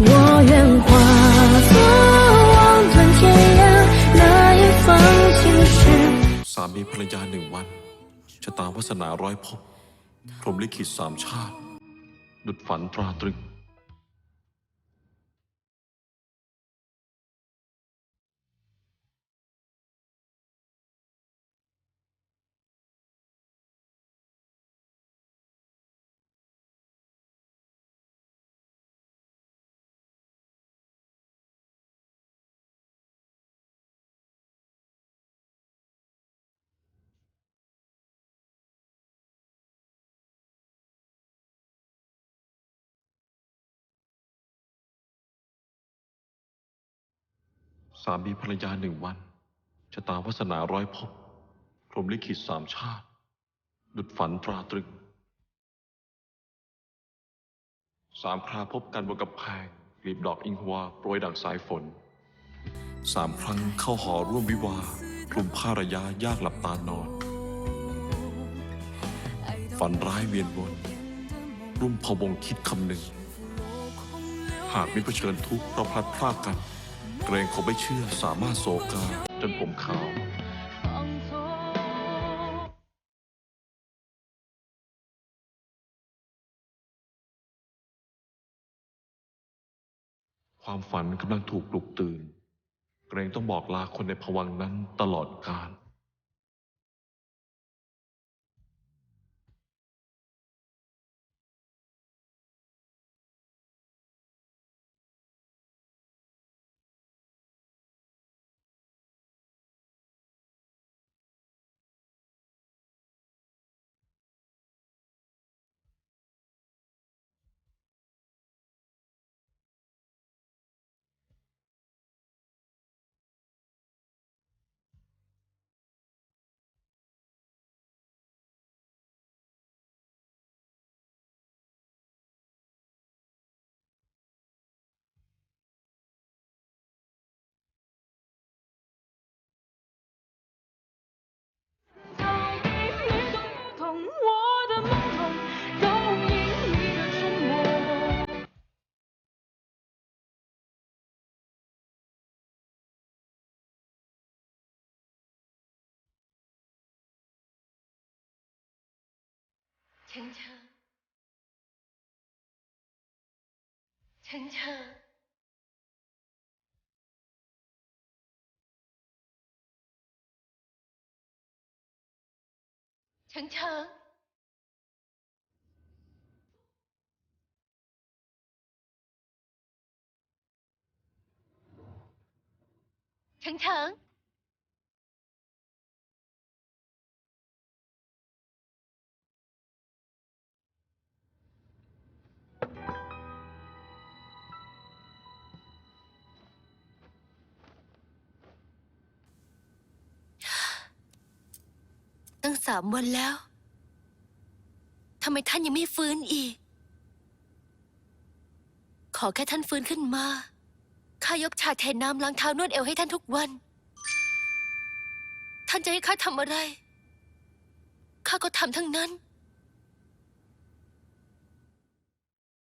我愿化作望断天涯那一方青石。 สามีภรรยาหนึ่งวันชะตาวาสนาร้อยภพพรหมลิขิตสามชาติ ดุดฝันตราตรึง ามีภรรยาหนึ่งวันชะตาวาสนาร้อยภพพรหมลิขิตสามชาติ ดุดฝันตราตรึง สามคราพบกันบนกำแพงกลีบดอกอิงหัวโปรยดังสายฝน สามครั้งเข้าหอร่วมวิวาคลุมผ้าระยะยากหลับตานอน ฝันร้ายเวียนวนรุ่มพวงคิดคำหนึ่ง หากมิเผชิญทุกข์เพราะพลัดพรากกัน เกรงเขาไม่เชื่อสามารถโศกาจนผมขาว ความฝันกำลังถูกปลุกตื่น เกรงต้องบอกลาคนในภวังค์นั้นตลอดกาล 程程，程程，程程。程程。 งสามวันแล้วทำไมท่านยังไม่ฟื้นอีก ขอแค่ท่านฟื้นขึ้นมา ข้ายกชาเทน้ำล้างเท้านวดเอวให้ท่านทุกวัน ท่านจะให้ข้าทำอะไร ข้าก็ทำทั้งนั้น